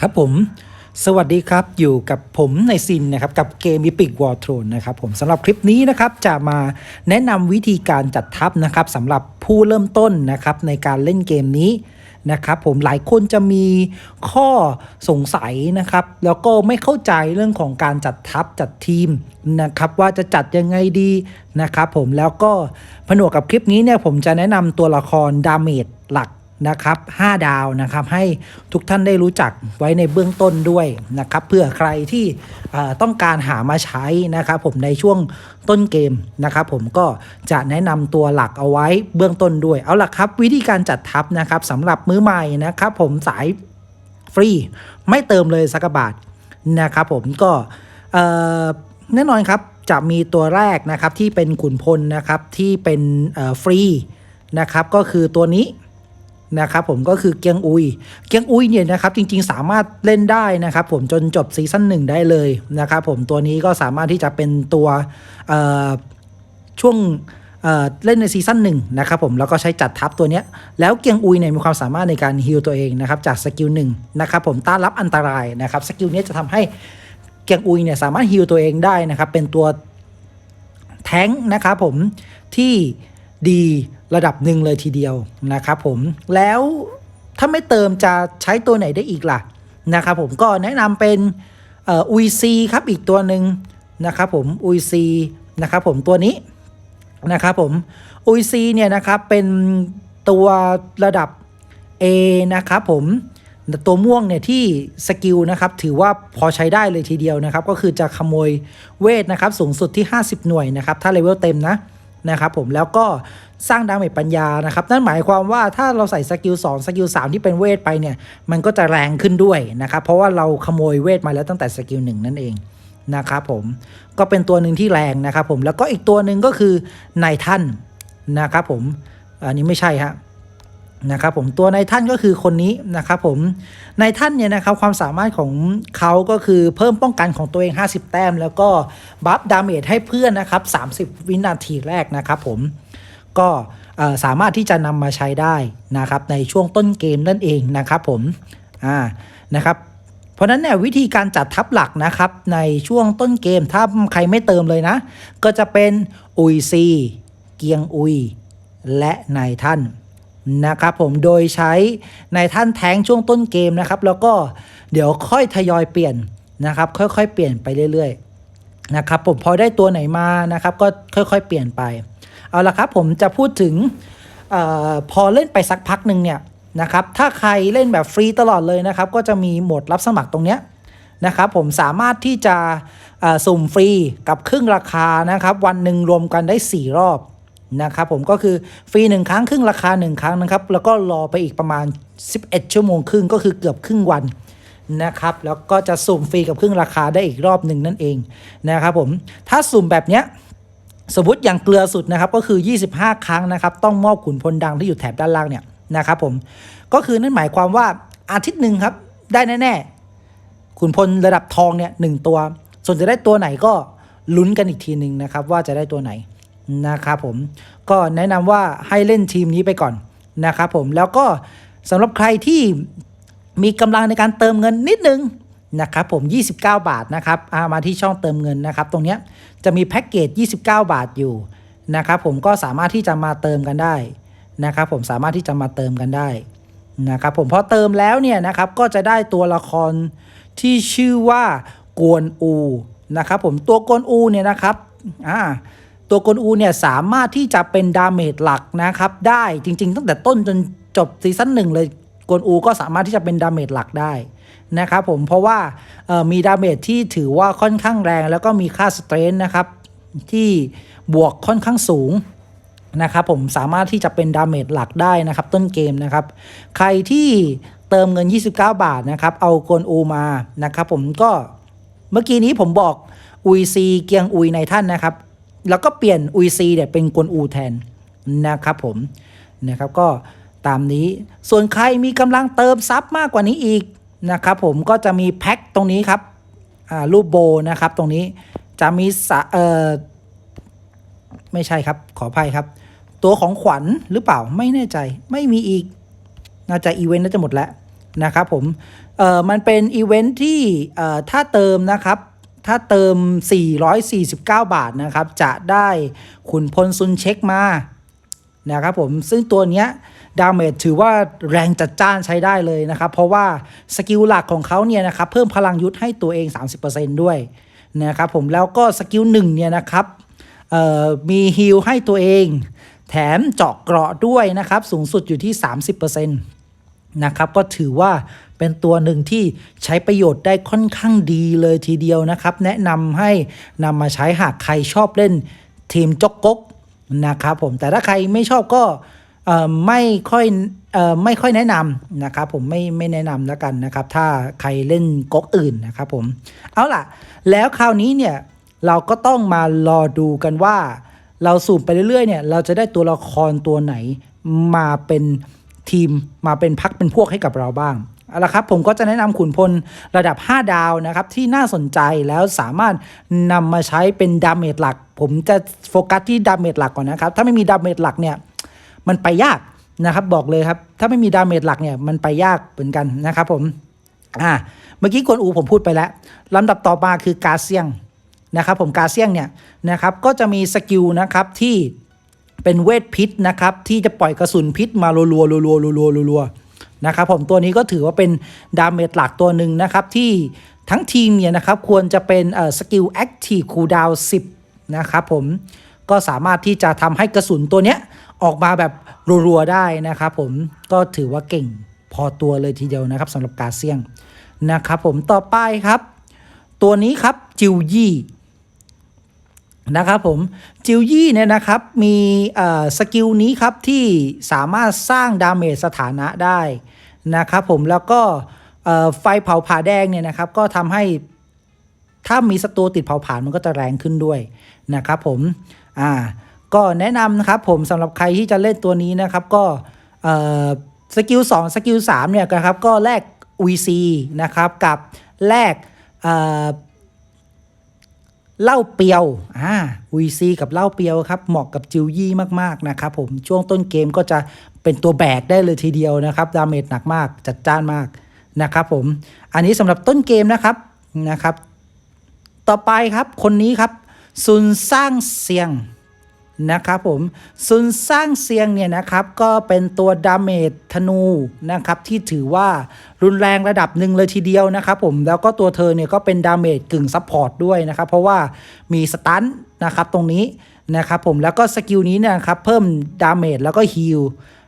ครับผมสวัสดีครับ อยู่กับผมในซินนะครับ กับเกม Epic War Throne นะครับผมสำหรับคลิปนี้นะครับจะมาแนะนำวิธีการจัดทัพนะครับสำหรับผู้เริ่มต้นนะครับในการเล่นเกมนี้นะครับผมหลายคนจะมีข้อสงสัยนะครับ แล้วก็ไม่เข้าใจเรื่องของการจัดทัพจัดทีมนะครับว่าจะจัดยังไงดีนะครับผมแล้วก็ผนวกกับคลิปนี้เนี่ยผมจะแนะนำตัวละครดาเมจหลัก นะครับ 5 ดาวนะครับ ให้ทุกท่านได้รู้จักไว้ในเบื้องต้นด้วยนะครับเพื่อใครที่ต้องการหามาใช้นะครับ ผมในช่วงต้นเกมนะครับ ผมก็จะแนะนำตัวหลักเอาไว้เบื้องต้นด้วย เอาล่ะครับ วิธีการจัดทัพนะครับสำหรับมือใหม่นะครับ ผมสายฟรี ไม่เติมเลยสักบาทนะครับ ผมก็แน่นอนครับจะมีตัวแรกนะครับที่เป็นขุนพลนะครับที่เป็นฟรีนะครับก็คือตัวนี้ นะครับผมก็คือเกียงอุย เกียงอุยเนี่ยนะครับจริงๆ สามารถเล่นได้นะครับผมจนจบซีซั่นหนึ่งได้เลยนะครับผมตัวนี้ก็สามารถที่จะเป็นตัวช่วงเเล่นในซีซั่นหนึ่งนะครับผมแล้วก็ใช้จัดทัพตัวเนี้ยแล้วเกียงอุยเนี่ยมีความสามารถในการฮิลตัวเองนะครับจากสกิลหนึ่งนะครับผมต้านรับอันตรายนะครับสกิลนี้จะทำให้เกียงอุยเนี่ยสามารถฮิลตัวเองได้นะครับเป็นตัวแท้งนะครับผมที่ ดีระดับหนึ่งเลยทีเดียวนะครับผมแล้วถ้าไม่เติมจะใช้ตัวไหนได้อีกล่ะนะครับผมก็แนะนำเป็นอุยซีครับอีกตัวหนึ่งนะครับผมอุยซีนะครับผมตัวนี้นะครับผมอุยซีเนี่ยนะครับเป็นตัวระดับ A นะครับผมตัวม่วงเนี่ยที่สกิลนะครับถือว่าพอใช้ได้เลยทีเดียวนะครับ ก็คือจะขโมยเวทนะครับสูงสุดที่ 50 หน่วยนะครับถ้าเลเวลเต็มนะ นะครับผมแล้วก็สร้างดาเมจปัญญานะครับนั่นหมายความว่าถ้าเราใส่สกิล2สกิล3ที่เป็นเวทไปเนี่ยมันก็จะแรงขึ้นด้วยนะครับเพราะว่าเราขโมยเวทมาแล้วตั้งแต่สกิล1นั่นเองนะครับผมก็เป็นตัวหนึ่งที่แรงนะครับผมแล้วก็อีกตัวหนึ่งก็คือนายท่านนะครับผมอันนี้ไม่ใช่ฮะ นะครับผมตัวในท่านก็คือคนนี้นะครับผมในท่านเนี่ยนะครับความสามารถของเขาก็คือเพิ่มป้องกันของตัวเอง 50 แต้ม แล้วก็บัฟดาเมจให้เพื่อนนะครับ30 วินาทีแรกนะครับผมก็สามารถที่จะนำมาใช้ได้นะครับในช่วงต้นเกมนั่นเองนะครับผมอ่านะครับเพราะฉะนั้นเนี่ยวิธีการจัดทัพหลักนะครับในช่วงต้นเกมถ้าใครไม่เติมเลยนะ ก็จะเป็นอุยซีเกียงอุย และนายท่าน นะครับผมโดยใช้ในท่านแท้งช่วงต้นเกมนะครับ แล้วก็เดี๋ยวค่อยทยอยเปลี่ยนนะครับ ค่อยๆ เปลี่ยนไปเรื่อยๆนะครับผมพอได้ตัวไหนมานะครับ ก็ค่อยๆ เปลี่ยนไป เอาละครับผมจะพูดถึงออพอเล่นไปสักพักหนึ่งเนี่ยนะครับถ้าใครเล่นแบบฟรีตลอดเลยนะครับ ก็จะมีโหมดรับสมัครตรงเนี้ยนะครับผมสามารถที่จะสุ่มฟรีกับครึ่งราคานะครับ วันหนึ่งรวมกันได้ 4 รอบ นะครับผมก็คือฟรีหนึ่งครั้งครึ่งราคา 1 ครั้งนะครับ แล้วก็รอไปอีกประมาณ 11 ชั่วโมงครึ่งก็คือเกือบครึ่งวันนะครับ แล้วก็จะสุ่มฟรีกับครึ่งราคาได้อีกรอบหนึ่งนั่นเองนะครับผมถ้าสุ่มแบบเนี้ยสมมติอย่างเกลือสุดนะครับก็คือ 25 ครั้งนะครับ ต้องมอบขุนพลดังที่อยู่แถบด้านล่างเนี่ยนะครับผมก็คือนั่นหมายความว่าอาทิตย์หนึ่งครับได้แน่ๆขุนพลระดับทองเนี่ยหนึ่งตัว ส่วนจะได้ตัวไหนก็ลุ้นกันอีกทีหนึ่งนะครับว่าจะได้ตัวไหน นะครับผมก็แนะนำว่าให้เล่นทีมนี้ไปก่อนนะครับผมแล้วก็สำหรับใครที่มีกำลังในการเติมเงินนิดนึงนะครับผม 29 บาทนะครับามาที่ช่องเติมเงินนะครับ ตรงนี้จะมีแพ็กเกจ 29 บาทอยู่นะครับผมก็สามารถที่จะมาเติมกันได้นะครับผมสามารถที่จะมาเติมกันได้นะครับผมพอเติมแล้วเนี่ยนะครับก็จะได้ตัวละครที่ชื่อว่ากวนอูนะครับผมตัวกวนอูเนี่ยนะครับอ่า ตัวกวนอูเนี่ยสามารถที่จะเป็นดาเมจหลักนะครับได้จริง ๆ ตั้งแต่ต้นจนจบซีซั่นหนึ่งเลยกวนอูก็สามารถที่จะเป็นดาเมจหลักได้นะครับผมเพราะว่ามีดาเมจที่ถือว่าค่อนข้างแรง แล้วก็มีค่าสเตรนนะครับที่บวกค่อนข้างสูงนะครับผมสามารถที่จะเป็นดาเมจหลักได้นะครับ ต้นเกมนะครับ ใครที่เติมเงิน 29 บาทนะครับ เอากลอูมานะครับผมก็เมื่อกี้นี้ผมบอกอุยซีเกียงอุยในท่านนะครับ แล้วก็เปลี่ยนอุยซีเนี่ยเป็นกลอูแทนนะครับผมนะครับก็ตามนี้ส่วนใครมีกำลังเติมซับมากกว่านี้อีกนะครับผมก็จะมีแพ็คตรงนี้ครับรูปโบนะครับตรงนี้จะมีสะเออไม่ใช่ครับขออภัยครับ ตัวของขวัญหรือเปล่าไม่แน่ใจไม่มีอีกน่าจะอีเวนต์น่าจะหมดแล้วนะครับผมเออมันเป็นอีเวนท์ที่เอ่อถ้าเติมนะครับ ถ้าเติม 449 บาทนะครับ จะได้ขุนพลซุนเช็คมานะครับผมซึ่งตัวเนี้ยดาเมจถือว่าแรงจัดจ้านใช้ได้เลยนะครับ เพราะว่าสกิลหลักของเขาเนี่ยนะครับเพิ่มพลังยุทธให้ตัวเอง 30%ด้วยนะครับผมแล้วก็สกิลหนึ่งเนี่ยนะครับมีฮิลให้ตัวเอง แถมเจาะเกราะด้วยนะครับ สูงสุดอยู่ที่ 30% นะครับก็ถือว่าเป็นตัวหนึ่งที่ใช้ประโยชน์ได้ค่อนข้างดีเลยทีเดียวนะครับ แนะนำให้นำมาใช้หากใครชอบเล่นทีมจกกกนะครับผมแต่ถ้าใครไม่ชอบก็ไม่ค่อยออไม่ค่อยแนะนำนะครับผมไม่ไม่แนะนำแล้วกันนะครับ ถ้าใครเล่นก๊กอื่นนะครับผมเอาล่ะ แล้วคราวนี้เนี่ยเราก็ต้องมารอดูกันว่า เราสูบไปเรื่อยๆเนี่ยเราจะได้ตัวละครตัวไหนมาเป็น ทีมมาเป็นพักเป็นพวกให้กับเราบ้างเอาละครับผมก็จะแนะนำขุนพลระดับ 5 ดาวนะครับที่น่าสนใจแล้วสามารถนำมาใช้เป็นดาเมจหลัก ผมจะโฟกัสที่ดาเมจหลักก่อนนะครับ ถ้าไม่มีดาเมจหลักเนี่ยมันไปยากนะครับบอกเลยครับ ถ้าไม่มีดาเมจหลักเนี่ยมันไปยากเหมือนกันนะครับผมอ่าเมื่อกี้กวนอูผมพูดไปแล้วลำดับต่อมาคือกาเซียงนะครับผมกาเซียงเนี่ยนะครับก็จะมีสกิลนะครับที่ เป็นเวทพิษนะครับ ที่จะปล่อยกระสุนพิษมารัวๆรัวๆรัวๆรัวๆนะครับผมตัวนี้ก็ถือว่าเป็นดาเมจหลักตัวหนึ่งนะครับ ที่ทั้งทีมเนี่ยนะครับควรจะเป็นสกิลแอคทีฟคูดาว10 นะครับผมก็สามารถที่จะทำให้กระสุนตัวเนี้ยออกมาแบบรัวๆได้นะครับผมก็ถือว่าเก่งพอตัวเลยทีเดียวนะครับสำหรับกาเซียงนะครับผมต่อไปครับ ตัวนี้ครับจิวยี่ นะครับผมจิวยี่เนี่ยนะครับมีสกิลนี้ครับที่สามารถสร้างดาเมจสถานะได้นะครับผมแล้วก็ไฟเผาผาแดงเนี่ยนะครับก็ทำให้ถ้ามีศัตรูติดเผาผลาญมันก็จะแรงขึ้นด้วยนะครับผมอ่าก็แนะนำนะครับผมสำหรับใครที่จะเล่นตัวนี้นะครับก็สกิล2สกิล3เนี่ยนะครับก็แลก VC นะครับกับแลก เหล้าเปียวอ่าวีซีกับเหล้าเปียวครับ เหมาะกับจิวยี่มากๆนะครับผม ช่วงต้นเกมก็จะเป็นตัวแบกได้เลยทีเดียวนะครับ ดาเมจหนักมาก จัดจ้านมากนะครับผม อันนี้สำหรับต้นเกมนะครับ นะครับ ต่อไปครับ คนนี้ครับซุนสร้างเสียง นะครับผมซุนสร้างเซียงเนี่ยนะครับก็เป็นตัวดาเมจธนูนะครับที่ถือว่ารุนแรงระดับหนึ่งเลยทีเดียวนะครับผมแล้วก็ตัวเธอเนี่ยก็เป็นดาเมจกึ่งซับพอร์ตด้วยนะครับเพราะว่ามีสตันนะครับตรงนี้นะครับผมแล้วก็สกิลนี้นะครับเพิ่มดาเมจแล้วก็ฮีล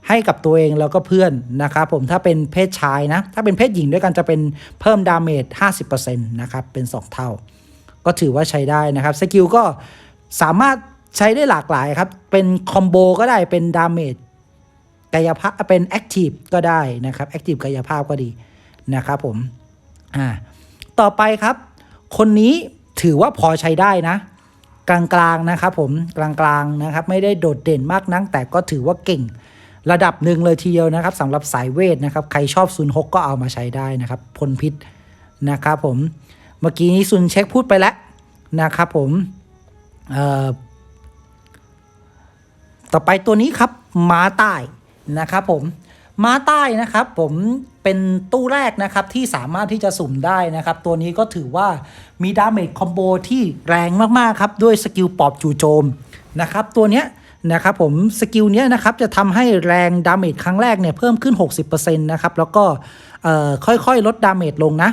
ให้กับตัวเองแล้วก็เพื่อนนะครับผมถ้าเป็นเพศชายนะ ถ้าเป็นเพศหญิงด้วยกันจะเป็นเพิ่มดาเมจ50%นะครับเป็น 2 เท่า ก็ถือว่าใช้ได้นะครับสกิลก็สามารถ ใช้ได้หลากหลายครับ เป็นคอมโบก็ได้เป็นดาเมจกายภาพเป็นแอคทีฟก็ได้นะครับแอคทีฟกายภาพก็ดีนะครับผมอ่าต่อไปครับ คนนี้ถือว่าพอใช้ได้นะ กลางๆนะครับผมกลางๆนะครับ ไม่ได้โดดเด่นมากนักแต่ก็ถือว่าเก่งระดับหนึ่งเลยทีเดียวนะครับสำหรับสายเวทนะครับใครชอบซุนฮกก็เอามาใช้ได้นะครับพ่นพิษนะครับผมเมื่อกี้นี้ซุนเช็คพูดไปแล้วนะครับผมเอ่อ ต่อไปตัวนี้ครับม้าใต้นะครับผมม้าใต้นะครับผมเป็นตู้แรกนะครับที่สามารถที่จะสุ่มได้นะครับ ตัวนี้ก็ถือว่ามีดาเมจคอมโบที่แรงมาก ๆ ครับ ด้วยสกิลปอบจู่โจมนะครับตัวเนี้ยนะครับผมสกิลเนี้ยนะครับจะทำให้แรงดาเมจครั้งแรกเนี่ยเพิ่มขึ้น 60%นะครับแล้วก็ค่อยๆ ลดดาเมจลงนะ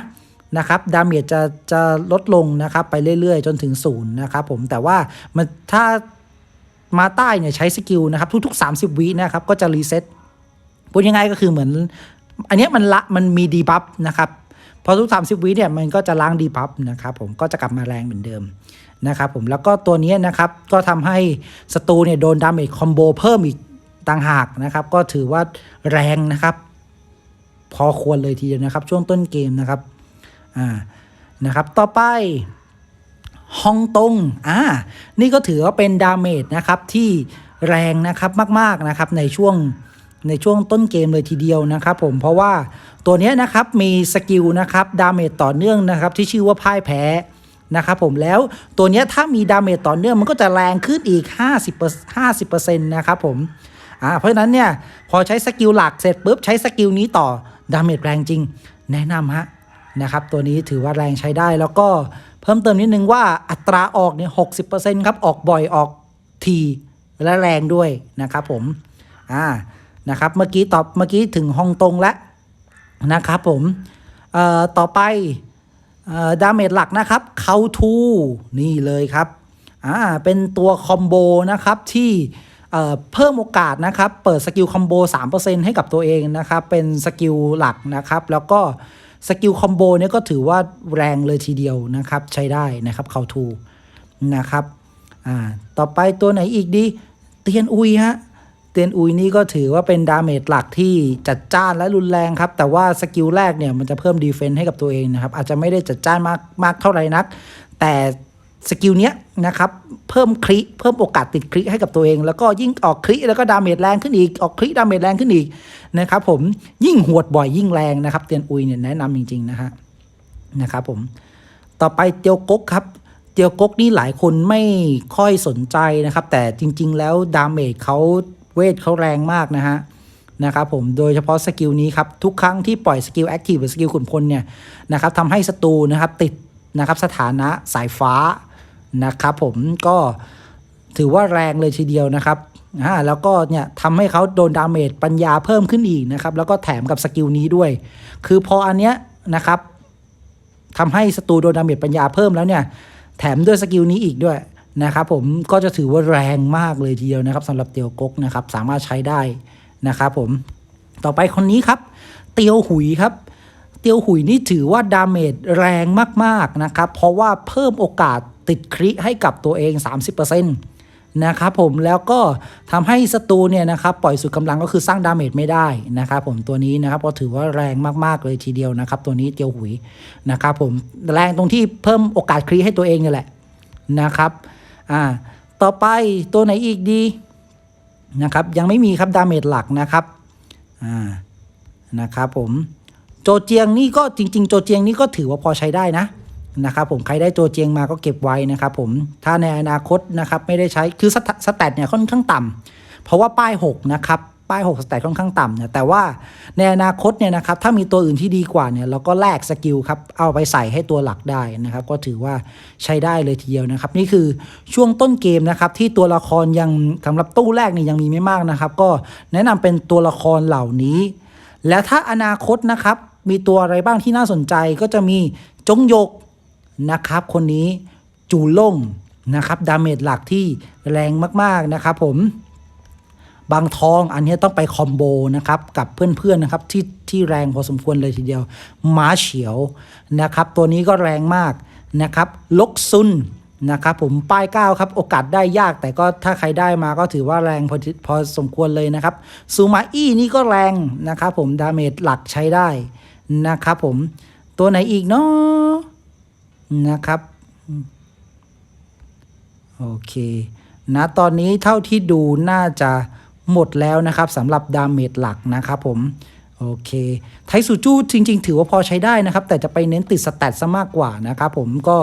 นะครับดาเมจจะจะลดลงนะครับไปเรื่อยๆ จนถึงศูนย์นะครับผมแต่ว่ามันถ้า มาใต้เนี่ยใช้สกิลนะครับทุกๆ 30 วินะครับก็จะรีเซ็ตพูดยังไงก็คือเหมือน อันนี้มันละมันมีดีบัฟนะครับพอทุก 30 วิเนี่ยมันก็จะล้างดีบัฟนะครับผมก็จะกลับมาแรงเหมือนเดิมนะครับผมแล้วก็ตัวนี้นะครับก็ทำให้ศัตรูเนี่ยโดนดาเมจคอมโบเพิ่มอีกต่างหากนะครับ ก็ถือว่าแรงนะครับ พอควรเลยทีเดียวนะครับ ช่วงต้นเกมนะครับอ่านะครับ ต่อไป ฮองตงอ่านี่ก็ถือว่าเป็นดาเมจนะครับที่แรงนะครับมากๆนะครับในช่วงในช่วงต้นเกมเลยทีเดียวนะครับผมเพราะว่าตัวเนี้ยนะครับมีสกิลนะครับดาเมจต่อเนื่องนะครับที่ชื่อว่าพ่ายแพ้นะครับผมแล้วตัวเนี้ยถ้ามีดาเมจต่อเนื่องมันก็จะแรงขึ้นอีก 50 50%นะครับผมอ่าเพราะฉะนั้นเนี่ยพอใช้สกิลหลักเสร็จปุ๊บใช้สกิลนี้ต่อดาเมจแรงจริง แนะนำฮะนะครับตัวนี้ถือว่าแรงใช้ได้แล้วก็ เพิ่มเติมนิดนึงว่าอัตราออกเนี่ยหกครับ ออกบ่อยออกทีและแรงด้วยนะครับผม อ่า นะครับ เมื่อกี้ตอบเมื่อกี้ถึงฮองตงแล้วนะครับผม เอ่อ ต่อไปเอ่อดาเมจหลักนะครับเขาทูนี่เลยครับ อ่า เป็นตัวคอมโบนะครับที่เอ่อเพิ่มโอกาสนะครับ เปิดสกิลคอมโบ3%ให้กับตัวเองนะครับ เป็นสกิลหลักนะครับ แล้วก็ สกิลคอมโบเนี่ยก็ถือว่าแรงเลยทีเดียวนะครับ ใช้ได้นะครับเขาทูนะครับอ่าต่อไปตัวไหนอีกดีเตียนอุยฮะเตียนอุยนี่ก็ถือว่าเป็นดาเมจหลักที่จัดจ้านและรุนแรงครับ แต่ว่าสกิลแรกเนี่ยมันจะเพิ่มดีเฟนต์ให้กับตัวเองนะครับ อาจจะไม่ได้จัดจ้านมากมากเท่าไหร่นัก แต่ สกิลเนี้ยนะครับเพิ่มคริเพิ่มโอกาสติดคริให้กับตัวเอง แล้วก็ยิ่งออกคริแล้วก็ดาเมจแรงขึ้นอีกออกคริดาเมจแรงขึ้นอีกนะครับผมยิ่งหวดบ่อยยิ่งแรงนะครับ เตียนอุยเนี่ยแนะนำจริงๆนะฮะนะครับผมต่อไปเตียวกกครับเตียวกกนี่หลายคนไม่ค่อยสนใจนะครับ แต่จริง ๆ แล้วดาเมจเขาเวทเขาแรงมากนะฮะนะครับผมโดยเฉพาะสกิลนี้ครับ ทุกครั้งที่ปล่อยสกิลแอคทีฟหรือสกิลขุนพลเนี่ยนะครับทำให้ศัตรูนะครับติดนะครับสถานะสายฟ้า นะครับผมก็ถือว่าแรงเลยทีเดียวนะครับอ่าแล้วก็เนี่ยทำให้เขาโดนดาเมจปัญญาเพิ่มขึ้นอีกนะครับ แล้วก็แถมกับสกิลนี้ด้วย คือพออันเนี้ยนะครับทำให้ศัตรูโดนดาเมจปัญญาเพิ่มแล้วเนี่ย แถมด้วยสกิลนี้อีกด้วยนะครับผมก็จะถือว่าแรงมากเลยทีเดียวนะครับสำหรับเตียวกกนะครับ สามารถใช้ได้นะครับผมต่อไปคนนี้ครับ เตียวหุยครับ เตียวหุยนี่ถือว่าดาเมจแรงมากๆนะครับ เพราะว่าเพิ่มโอกาส ติดคริให้กับตัวเอง 30%นะครับผมแล้วก็ทำให้ศัตรูเนี่ยนะครับปล่อยสุดกำลังก็คือสร้างดาเมจไม่ได้นะครับผมตัวนี้นะครับก็ถือว่าแรงมากๆเลยทีเดียวนะครับ ตัวนี้เตียวหุยนะครับผมแรงตรงที่เพิ่มโอกาสครีให้ตัวเองเนี่ยแหละนะครับอ่าต่อไปตัวไหนอีกดีนะครับยังไม่มีครับดาเมจหลักนะครับอ่านะครับผมโจเจียงนี่ก็จริง ๆ โจเจียงนี่ก็ถือว่าพอใช้ได้นะ นะครับผมใครได้โจเจียงมาก็เก็บไว้นะครับผมถ้าในอนาคตนะครับไม่ได้ใช้คือสแตสแตทเนี่ยค่อนข้างต่ำเพราะว่าป้าย 6 นะครับป้าย6สแตทค่อนข้างต่ำเนี่ยแต่ว่าในอนาคตเนี่ยนะครับถ้ามีตัวอื่นที่ดีกว่าเนี่ยเราก็แลกสกิลครับเอาไปใส่ให้ตัวหลักได้นะครับ ก็ถือว่าใช้ได้เลยทีเดียวนะครับ นี่คือช่วงต้นเกมนะครับที่ตัวละครยังสำหรับตู้แรกเนี่ยยังมีไม่มากนะครับ ก็แนะนำเป็นตัวละครเหล่านี้ แล้วถ้าอนาคตนะครับมีตัวอะไรบ้างที่น่าสนใจก็จะมีจงยก นะครับ คนนี้จูล่งนะครับดาเมจหลักที่แรงมากๆนะครับผมบางทองอันนี้ต้องไปคอมโบนะครับกับเพื่อนๆนะครับที่ที่แรงพอสมควรเลยทีเดียวม้าเฉียวนะครับ ตัวนี้ก็แรงมากนะครับ ลกซุนนะครับผมป้าย9ครับ โอกาสได้ยากแต่ก็ถ้าใครได้มาก็ถือว่าแรงพอพอสมควรเลยนะครับซูมาอี้นี่ก็แรงนะครับผมดาเมจหลักใช้ได้นะครับผมตัวไหนอีกเนาะ นะครับ โอเคนะตอนนี้เท่าที่ดูน่าจะหมดแล้วนะครับสำหรับดาเมจหลักนะครับผมโอเคไทซูจูจริง ๆ ถือว่าพอใช้ได้นะครับ แต่จะไปเน้นติดสแตทซะมากกว่านะครับผมก็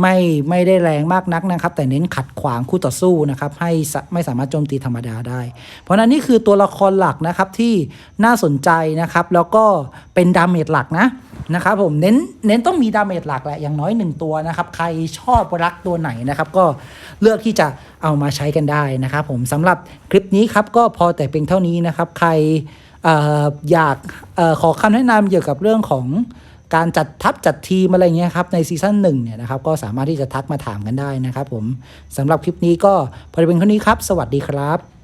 ไม่ไม่ได้แรงมากนักนะครับ แต่เน้นขัดขวางคู่ต่อสู้นะครับ ให้ไม่สามารถโจมตีธรรมดาได้ เพราะฉะนั้นนี่คือตัวละครหลักนะครับที่น่าสนใจนะครับ แล้วก็เป็นดาเมจหลักนะ นะครับผมเน้นเน้นต้องมีดาเมจหลักแหละอย่างน้อยหนึ่งตัวนะครับใครชอบรักตัวไหนนะครับก็เลือกที่จะเอามาใช้กันได้นะครับผมสำหรับคลิปนี้ครับก็พอแต่เพียงเท่านี้นะครับใครอออยากออขอคำแนะนำเกี่ยวกับเรื่องของการจัดทัพจัดทีมอะไรเงี้ยครับในซีซั่นหนึ่งเนี่ยนะครับก็สามารถที่จะทักมาถามกันได้นะครับผมสำหรับคลิปนี้ก็พอแต่เพียงเท่านี้ครับ สวัสดีครับ